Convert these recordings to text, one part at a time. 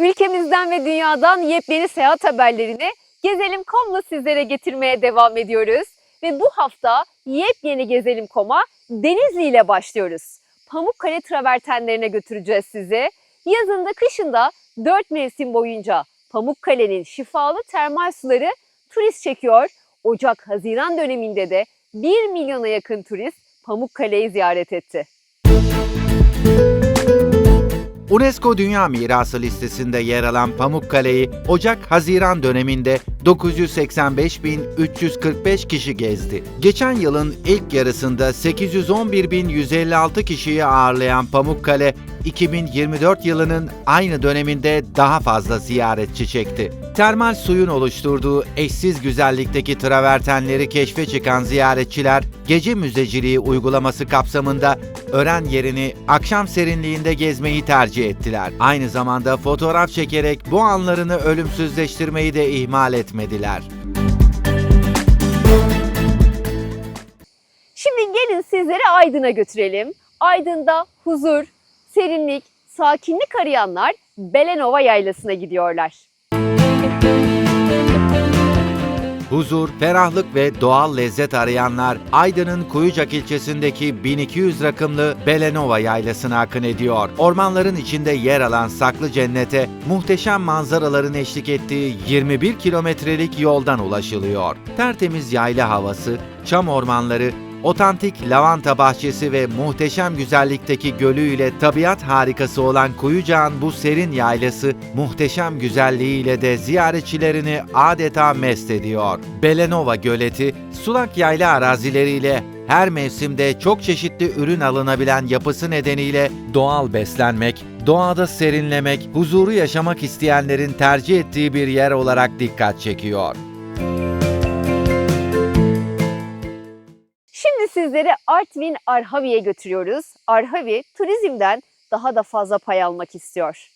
Ülkemizden ve dünyadan yepyeni seyahat haberlerini Gezelim.com'la sizlere getirmeye devam ediyoruz. Ve bu hafta yepyeni Gezelim.com'a Denizli ile başlıyoruz. Pamukkale travertenlerine götüreceğiz sizi. Yazında kışında 4 mevsim boyunca Pamukkale'nin şifalı termal suları turist çekiyor. Ocak-Haziran döneminde de 1 milyona yakın turist Pamukkale'yi ziyaret etti. UNESCO Dünya Mirası listesinde yer alan Pamukkale'yi Ocak-Haziran döneminde 985.345 kişi gezdi. Geçen yılın ilk yarısında 811.156 kişiyi ağırlayan Pamukkale, 2024 yılının aynı döneminde daha fazla ziyaretçi çekti. Termal suyun oluşturduğu eşsiz güzellikteki travertenleri keşfe çıkan ziyaretçiler, gece müzeciliği uygulaması kapsamında öğren yerini akşam serinliğinde gezmeyi tercih ettiler. Aynı zamanda fotoğraf çekerek bu anlarını ölümsüzleştirmeyi de ihmal etmediler. Şimdi gelin sizleri Aydın'a götürelim. Aydın'da huzur, serinlik, sakinlik arayanlar Belenova Yaylası'na gidiyorlar. Huzur, ferahlık ve doğal lezzet arayanlar Aydın'ın Kuyucak ilçesindeki 1200 rakımlı Belenova yaylasına akın ediyor. Ormanların içinde yer alan saklı cennete muhteşem manzaraların eşlik ettiği 21 kilometrelik yoldan ulaşılıyor. Tertemiz yayla havası, çam ormanları, Otantik lavanta bahçesi ve muhteşem güzellikteki gölüyle tabiat harikası olan Kuyucağın bu serin yaylası muhteşem güzelliğiyle de ziyaretçilerini adeta mest ediyor. Belenova göleti sulak yayla arazileriyle her mevsimde çok çeşitli ürün alınabilen yapısı nedeniyle doğal beslenmek, doğada serinlemek, huzuru yaşamak isteyenlerin tercih ettiği bir yer olarak dikkat çekiyor. Sizleri Artvin Arhavi'ye götürüyoruz. Arhavi turizmden daha da fazla pay almak istiyor.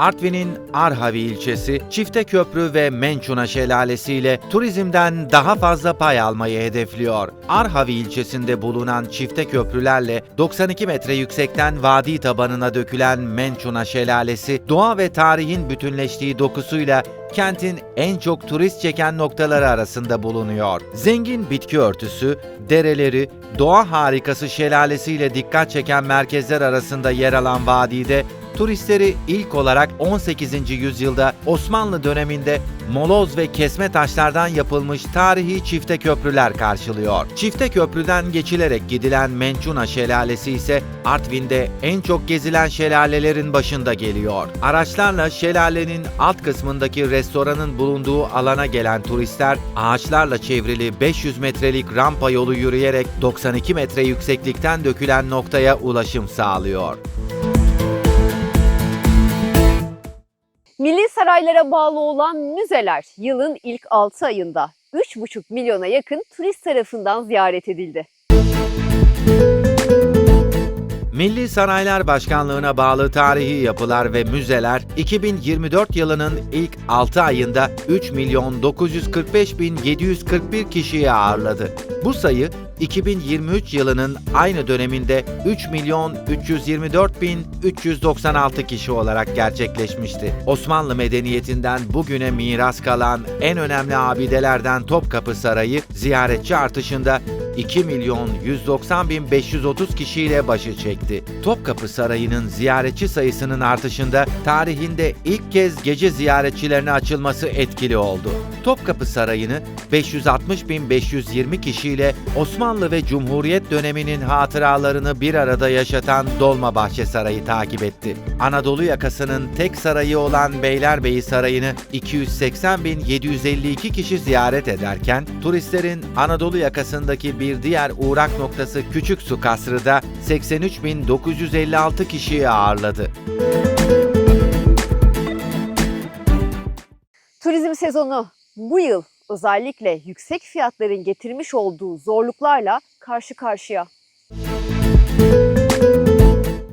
Artvin'in Arhavi ilçesi Çifte Köprü ve Mençuna Şelalesi ile turizmden daha fazla pay almayı hedefliyor. Arhavi ilçesinde bulunan çifte köprülerle 92 metre yüksekten vadi tabanına dökülen Mençuna Şelalesi, doğa ve tarihin bütünleştiği dokusuyla kentin en çok turist çeken noktaları arasında bulunuyor. Zengin bitki örtüsü, dereleri, doğa harikası şelalesiyle dikkat çeken merkezler arasında yer alan vadide turistleri ilk olarak 18. yüzyılda Osmanlı döneminde moloz ve kesme taşlardan yapılmış tarihi çifte köprüler karşılıyor. Çifte köprüden geçilerek gidilen Mençuna Şelalesi ise Artvin'de en çok gezilen şelalelerin başında geliyor. Araçlarla şelalenin alt kısmındaki restoranın bulunduğu alana gelen turistler ağaçlarla çevrili 500 metrelik rampa yolu yürüyerek 92 metre yükseklikten dökülen noktaya ulaşım sağlıyor. Milli saraylara bağlı olan müzeler yılın ilk 6 ayında 3,5 milyona yakın turist tarafından ziyaret edildi. Milli Saraylar Başkanlığı'na bağlı tarihi yapılar ve müzeler 2024 yılının ilk 6 ayında 3 milyon 945 bin 741 kişiyi ağırladı. Bu sayı 2023 yılının aynı döneminde 3 milyon 324 bin 396 kişi olarak gerçekleşmişti. Osmanlı medeniyetinden bugüne miras kalan en önemli abidelerden Topkapı Sarayı ziyaretçi artışında 2 milyon 190 bin 530 kişiyle başı çekti. Topkapı Sarayı'nın ziyaretçi sayısının artışında tarihinde ilk kez gece ziyaretçilerine açılması etkili oldu. Topkapı Sarayı'nı 560 bin 520 kişiyle Osmanlı ve Cumhuriyet döneminin hatıralarını bir arada yaşatan Dolmabahçe Sarayı takip etti. Anadolu yakasının tek sarayı olan Beylerbeyi Sarayı'nı 280 bin 752 kişi ziyaret ederken turistlerin Anadolu yakasındaki bir diğer uğrak noktası Küçük Su Kasrı da 83.956 kişiyi ağırladı. Turizm sezonu bu yıl özellikle yüksek fiyatların getirmiş olduğu zorluklarla karşı karşıya.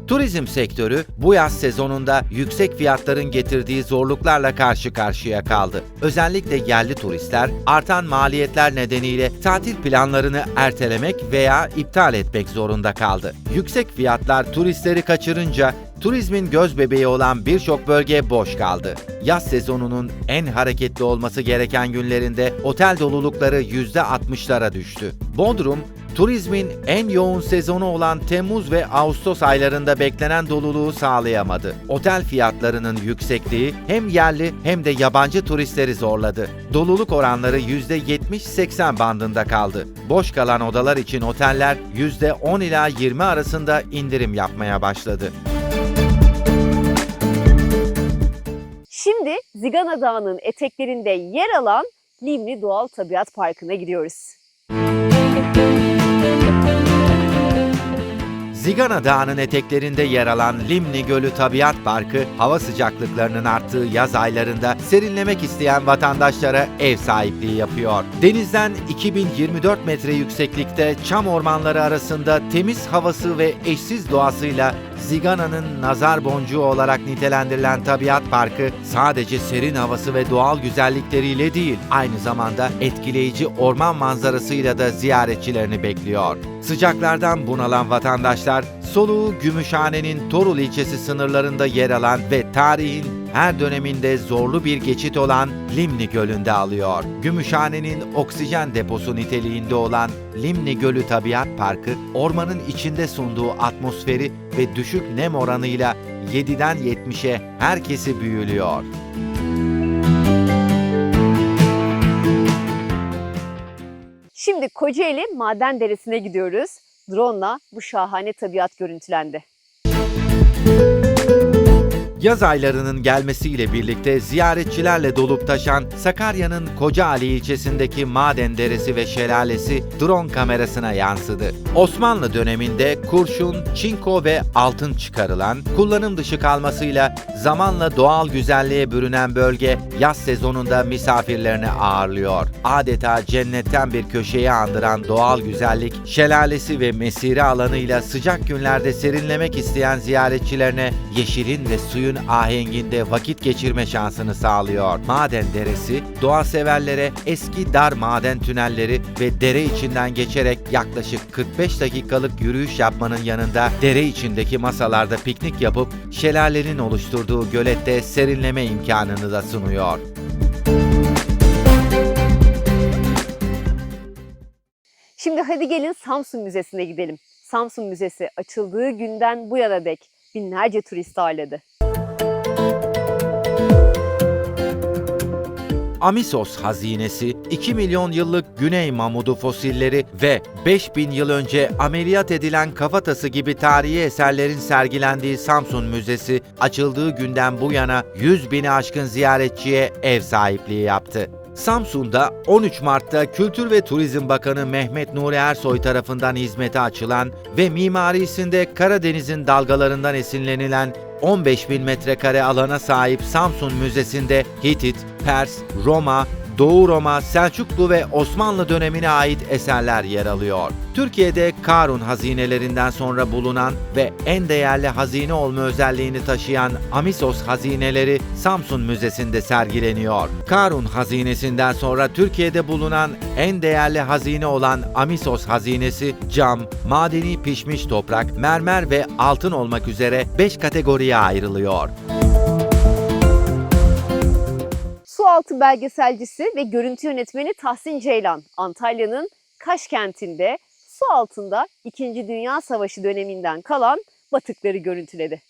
Turizm sektörü bu yaz sezonunda yüksek fiyatların getirdiği zorluklarla karşı karşıya kaldı. Özellikle yerli turistler artan maliyetler nedeniyle tatil planlarını ertelemek veya iptal etmek zorunda kaldı. Yüksek fiyatlar turistleri kaçırınca turizmin göz bebeği olan birçok bölge boş kaldı. Yaz sezonunun en hareketli olması gereken günlerinde otel dolulukları %60'lara düştü. Bodrum, turizmin en yoğun sezonu olan Temmuz ve Ağustos aylarında beklenen doluluğu sağlayamadı. Otel fiyatlarının yüksekliği hem yerli hem de yabancı turistleri zorladı. Doluluk oranları %70-80 bandında kaldı. Boş kalan odalar için oteller %10 ila 20 arasında indirim yapmaya başladı. Şimdi Zigana Dağı'nın eteklerinde yer alan Limni Doğal Tabiat Parkı'na gidiyoruz. Zigana Dağı'nın eteklerinde yer alan Limni Gölü Tabiat Parkı, hava sıcaklıklarının arttığı yaz aylarında serinlemek isteyen vatandaşlara ev sahipliği yapıyor. Denizden 2024 metre yükseklikte çam ormanları arasında temiz havası ve eşsiz doğasıyla Zigana'nın nazar boncuğu olarak nitelendirilen Tabiat Parkı sadece serin havası ve doğal güzellikleriyle değil, aynı zamanda etkileyici orman manzarasıyla da ziyaretçilerini bekliyor. Sıcaklardan bunalan vatandaşlar soluğu Gümüşhane'nin Torul ilçesi sınırlarında yer alan ve tarihin her döneminde zorlu bir geçit olan Limni Gölü'nde alıyor. Gümüşhane'nin oksijen deposu niteliğinde olan Limni Gölü Tabiat Parkı, ormanın içinde sunduğu atmosferi ve düşük nem oranıyla 7'den 70'e herkesi büyülüyor. Şimdi Kocaeli Maden Deresi'ne gidiyoruz. Drone'la bu şahane tabiat görüntülendi. Yaz aylarının gelmesiyle birlikte ziyaretçilerle dolup taşan Sakarya'nın Kocaeli ilçesindeki Maden Deresi ve Şelalesi drone kamerasına yansıdı. Osmanlı döneminde kurşun, çinko ve altın çıkarılan, kullanım dışı kalmasıyla zamanla doğal güzelliğe bürünen bölge yaz sezonunda misafirlerini ağırlıyor. Adeta cennetten bir köşeyi andıran doğal güzellik, şelalesi ve mesire alanıyla sıcak günlerde serinlemek isteyen ziyaretçilerine yeşilin ve suyun ahenginde vakit geçirme şansını sağlıyor. Maden Deresi, doğa severlere eski dar maden tünelleri ve dere içinden geçerek yaklaşık 45 dakikalık yürüyüş yapmanın yanında dere içindeki masalarda piknik yapıp şelalenin oluşturduğu gölette serinleme imkanını da sunuyor. Şimdi hadi gelin Samsun Müzesi'ne gidelim. Samsun Müzesi açıldığı günden bu yana dek binlerce turist ağırladı. Amisos hazinesi, 2 milyon yıllık Güney Mamudu fosilleri ve 5000 yıl önce ameliyat edilen kafatası gibi tarihi eserlerin sergilendiği Samsun Müzesi açıldığı günden bu yana 100 bini aşkın ziyaretçiye ev sahipliği yaptı. Samsun'da 13 Mart'ta Kültür ve Turizm Bakanı Mehmet Nuri Ersoy tarafından hizmete açılan ve mimarisinde Karadeniz'in dalgalarından esinlenilen 15 bin metrekare alana sahip Samsun Müzesi'nde Hitit, Pers, Roma, Doğu Roma, Selçuklu ve Osmanlı dönemine ait eserler yer alıyor. Türkiye'de Karun hazinelerinden sonra bulunan ve en değerli hazine olma özelliğini taşıyan Amisos hazineleri Samsun Müzesi'nde sergileniyor. Karun hazinesinden sonra Türkiye'de bulunan en değerli hazine olan Amisos hazinesi cam, madeni pişmiş toprak, mermer ve altın olmak üzere 5 kategoriye ayrılıyor. Sualtı belgeselcisi ve görüntü yönetmeni Tahsin Ceylan, Antalya'nın Kaş kentinde su altında 2. Dünya Savaşı döneminden kalan batıkları görüntüledi.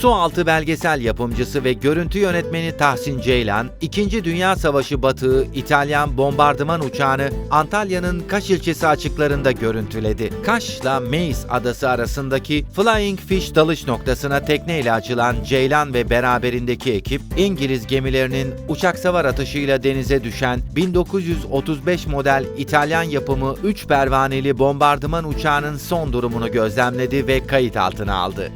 Sualtı belgesel yapımcısı ve görüntü yönetmeni Tahsin Ceylan, 2. Dünya Savaşı batığı İtalyan bombardıman uçağını Antalya'nın Kaş ilçesi açıklarında görüntüledi. Kaş'la Meis adası arasındaki Flying Fish dalış noktasına tekneyle açılan Ceylan ve beraberindeki ekip, İngiliz gemilerinin uçak savar atışıyla denize düşen 1935 model İtalyan yapımı 3 pervaneli bombardıman uçağının son durumunu gözlemledi ve kayıt altına aldı.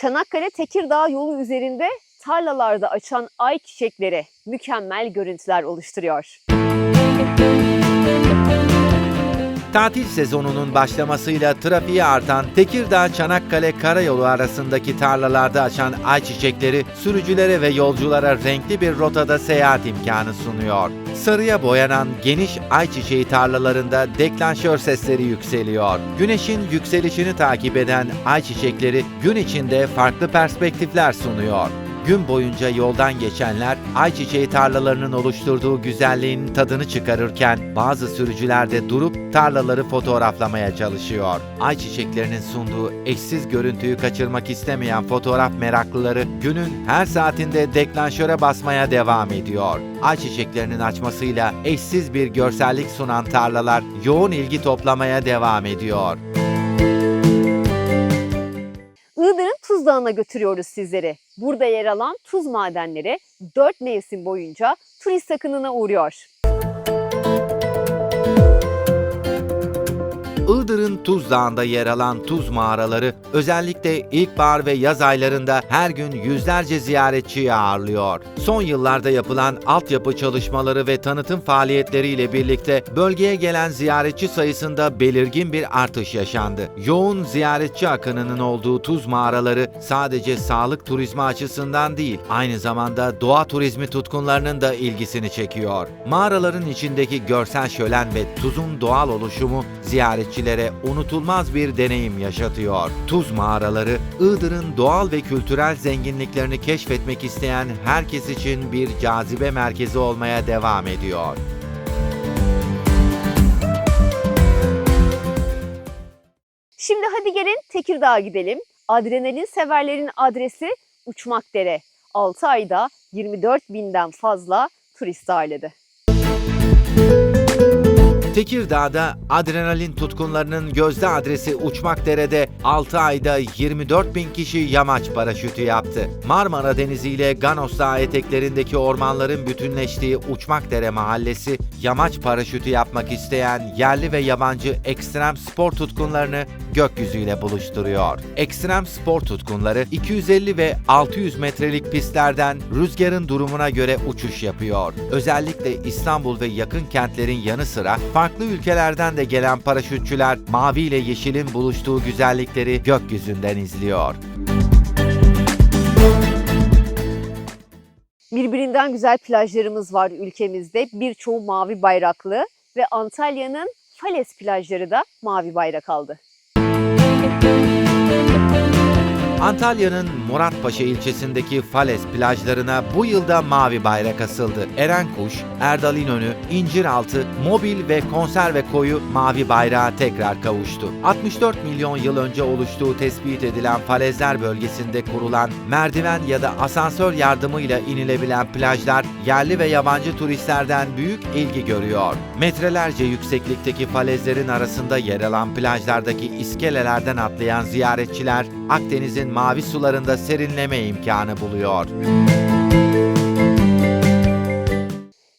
Çanakkale Tekirdağ yolu üzerinde tarlalarda açan ay çiçekleri mükemmel görüntüler oluşturuyor. Tatil sezonunun başlamasıyla trafiği artan Tekirdağ-Çanakkale Karayolu arasındaki tarlalarda açan ayçiçekleri sürücülere ve yolculara renkli bir rotada seyahat imkanı sunuyor. Sarıya boyanan geniş ayçiçeği tarlalarında deklanşör sesleri yükseliyor. Güneşin yükselişini takip eden ayçiçekleri gün içinde farklı perspektifler sunuyor. Gün boyunca yoldan geçenler ayçiçeği tarlalarının oluşturduğu güzelliğin tadını çıkarırken bazı sürücüler de durup tarlaları fotoğraflamaya çalışıyor. Ayçiçeklerinin sunduğu eşsiz görüntüyü kaçırmak istemeyen fotoğraf meraklıları günün her saatinde deklanşöre basmaya devam ediyor. Ayçiçeklerinin açmasıyla eşsiz bir görsellik sunan tarlalar yoğun ilgi toplamaya devam ediyor. Tuz Dağı'na götürüyoruz sizleri. Burada yer alan tuz madenleri 4 mevsim boyunca turist akınına uğruyor. Iğdır'ın Tuz Dağı'nda yer alan tuz mağaraları özellikle ilkbahar ve yaz aylarında her gün yüzlerce ziyaretçiyi ağırlıyor. Son yıllarda yapılan altyapı çalışmaları ve tanıtım faaliyetleriyle birlikte bölgeye gelen ziyaretçi sayısında belirgin bir artış yaşandı. Yoğun ziyaretçi akınının olduğu tuz mağaraları sadece sağlık turizmi açısından değil, aynı zamanda doğa turizmi tutkunlarının da ilgisini çekiyor. Mağaraların içindeki görsel şölen ve tuzun doğal oluşumu ziyaretçilere unutulmaz bir deneyim yaşatıyor. Tuz mağaraları, Iğdır'ın doğal ve kültürel zenginliklerini keşfetmek isteyen herkes için bir cazibe merkezi olmaya devam ediyor. Şimdi hadi gelin Tekirdağ'a gidelim. Adrenalin severlerin adresi Uçmakdere. 6 ayda 24 binden fazla turist ağırladı. Tekirdağ'da adrenalin tutkunlarının gözde adresi Uçmakdere'de 6 ayda 24 bin kişi yamaç paraşütü yaptı. Marmara Denizi ile Ganos Dağı eteklerindeki ormanların bütünleştiği Uçmakdere mahallesi yamaç paraşütü yapmak isteyen yerli ve yabancı ekstrem spor tutkunlarını gökyüzüyle buluşturuyor. Ekstrem spor tutkunları 250 ve 600 metrelik pistlerden rüzgarın durumuna göre uçuş yapıyor. Özellikle İstanbul ve yakın kentlerin yanı sıra farklı ülkelerden de gelen paraşütçüler mavi ile yeşilin buluştuğu güzellikleri gökyüzünden izliyor. Birbirinden güzel plajlarımız var ülkemizde. Birçoğu mavi bayraklı ve Antalya'nın Fales plajları da mavi bayrak aldı. Antalya'nın Muratpaşa ilçesindeki Fales plajlarına bu yılda mavi bayrak asıldı. Erenkuş, Erdal İnönü, İnciraltı, Mobil ve Konserve Koyu mavi bayrağa tekrar kavuştu. 64 milyon yıl önce oluştuğu tespit edilen falezler bölgesinde kurulan merdiven ya da asansör yardımıyla inilebilen plajlar yerli ve yabancı turistlerden büyük ilgi görüyor. Metrelerce yükseklikteki falezlerin arasında yer alan plajlardaki iskelelerden atlayan ziyaretçiler Akdeniz'in mavi sularında serinleme imkanı buluyor.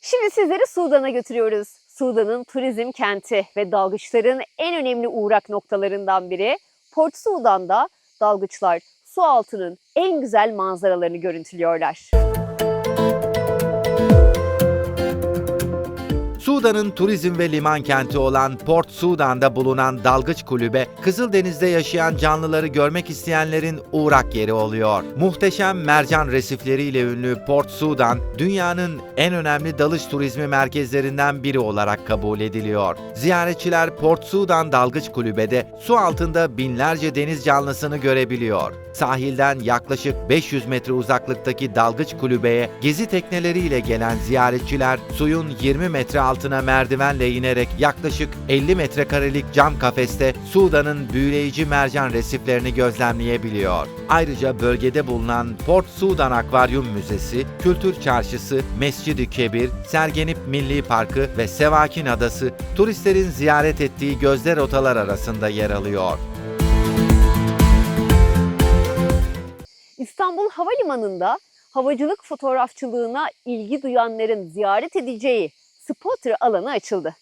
Şimdi sizleri Sudan'a götürüyoruz. Sudan'ın turizm kenti ve dalgıçların en önemli uğrak noktalarından biri. Port Sudan'da dalgıçlar su altının en güzel manzaralarını görüntülüyorlar. Sudan'ın turizm ve liman kenti olan Port Sudan'da bulunan dalgıç kulübe, Kızıldeniz'de yaşayan canlıları görmek isteyenlerin uğrak yeri oluyor. Muhteşem mercan resifleriyle ünlü Port Sudan, dünyanın en önemli dalış turizmi merkezlerinden biri olarak kabul ediliyor. Ziyaretçiler Port Sudan Dalgıç Kulübe'de su altında binlerce deniz canlısını görebiliyor. Sahilden yaklaşık 500 metre uzaklıktaki dalgıç kulübeye gezi tekneleriyle gelen ziyaretçiler suyun 20 metre altına merdivenle inerek yaklaşık 50 metrekarelik cam kafeste Sudan'ın büyüleyici mercan resiflerini gözlemleyebiliyor. Ayrıca bölgede bulunan Port Sudan Akvaryum Müzesi, Kültür Çarşısı, Mescid-i Kebir, Sergenip Milli Parkı ve Sevakin Adası turistlerin ziyaret ettiği gözde rotalar arasında yer alıyor. İstanbul Havalimanı'nda havacılık fotoğrafçılığına ilgi duyanların ziyaret edeceği spotter alanı açıldı.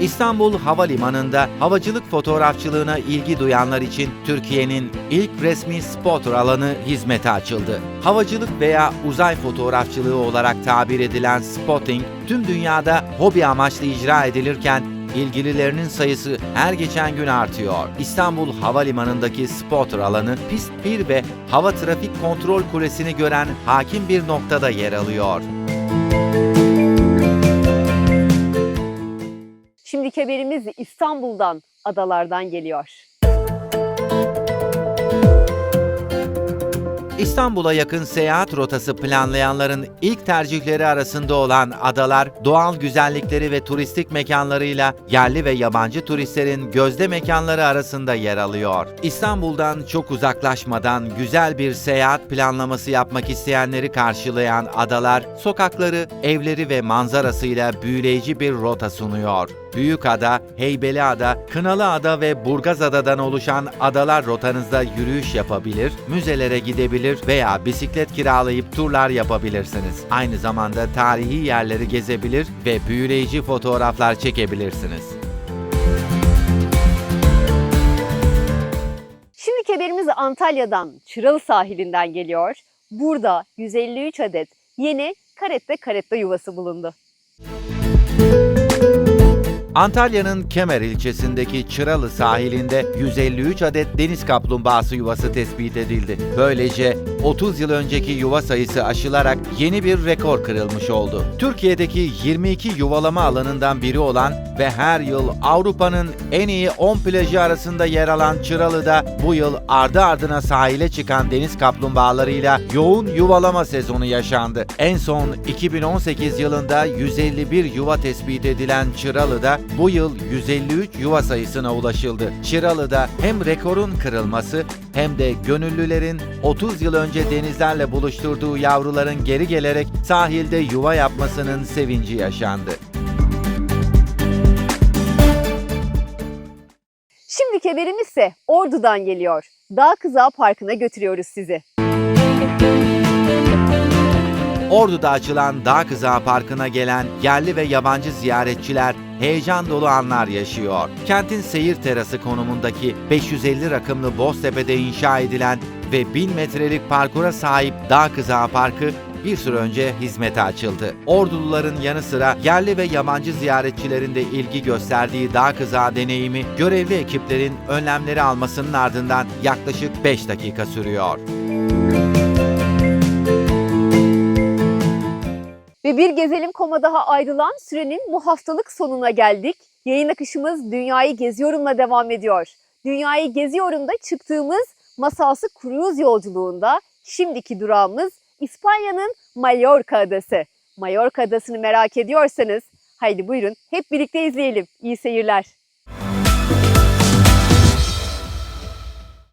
İstanbul Havalimanı'nda havacılık fotoğrafçılığına ilgi duyanlar için Türkiye'nin ilk resmi spotter alanı hizmete açıldı. Havacılık veya uzay fotoğrafçılığı olarak tabir edilen spotting, tüm dünyada hobi amaçlı icra edilirken ilgililerinin sayısı her geçen gün artıyor. İstanbul Havalimanı'ndaki spotter alanı pist 1 ve hava trafik kontrol kulesini gören hakim bir noktada yer alıyor. Şimdiki haberimiz İstanbul'dan, adalardan geliyor. İstanbul'a yakın seyahat rotası planlayanların ilk tercihleri arasında olan adalar, doğal güzellikleri ve turistik mekanlarıyla yerli ve yabancı turistlerin gözde mekanları arasında yer alıyor. İstanbul'dan çok uzaklaşmadan güzel bir seyahat planlaması yapmak isteyenleri karşılayan adalar, sokakları, evleri ve manzarasıyla büyüleyici bir rota sunuyor. Büyükada, Heybeliada, Kınalıada ve Burgazada'dan oluşan adalar rotanızda yürüyüş yapabilir, müzelere gidebilir veya bisiklet kiralayıp turlar yapabilirsiniz. Aynı zamanda tarihi yerleri gezebilir ve büyüleyici fotoğraflar çekebilirsiniz. Şimdiki haberimiz Antalya'dan, Çıralı sahilinden geliyor. Burada 153 adet yeni karette karetta yuvası bulundu. Antalya'nın Kemer ilçesindeki Çıralı sahilinde 153 adet deniz kaplumbağası yuvası tespit edildi. Böylece 30 yıl önceki yuva sayısı aşılarak yeni bir rekor kırılmış oldu. Türkiye'deki 22 yuvalama alanından biri olan ve her yıl Avrupa'nın en iyi 10 plajı arasında yer alan Çıralı'da bu yıl ardı ardına sahile çıkan deniz kaplumbağalarıyla yoğun yuvalama sezonu yaşandı. En son 2018 yılında 151 yuva tespit edilen Çıralı'da bu yıl 153 yuva sayısına ulaşıldı. Çıralı'da hem rekorun kırılması hem de gönüllülerin 30 yıl önce denizlerle buluşturduğu yavruların geri gelerek sahilde yuva yapmasının sevinci yaşandı. Şimdiki haberimiz ise Ordu'dan geliyor. Dağ Kızağı Parkı'na götürüyoruz sizi. Ordu'da açılan Dağ Kızağı Parkı'na gelen yerli ve yabancı ziyaretçiler heyecan dolu anlar yaşıyor. Kentin seyir terası konumundaki 550 rakımlı Boztepe'de inşa edilen ve 1000 metrelik parkura sahip Dağ Kızağı Parkı bir süre önce hizmete açıldı. Orduluların yanı sıra yerli ve yabancı ziyaretçilerin de ilgi gösterdiği dağ kızağı deneyimi görevli ekiplerin önlemleri almasının ardından yaklaşık 5 dakika sürüyor. Ve bir gezelim koma daha ayrılan sürenin bu haftalık sonuna geldik. Yayın akışımız Dünyayı Geziyorum'la devam ediyor. Dünyayı Geziyorum'da çıktığımız masalsı kruz yolculuğunda şimdiki durağımız İspanya'nın Mallorca adası. Mallorca adasını merak ediyorsanız haydi buyurun hep birlikte izleyelim. İyi seyirler.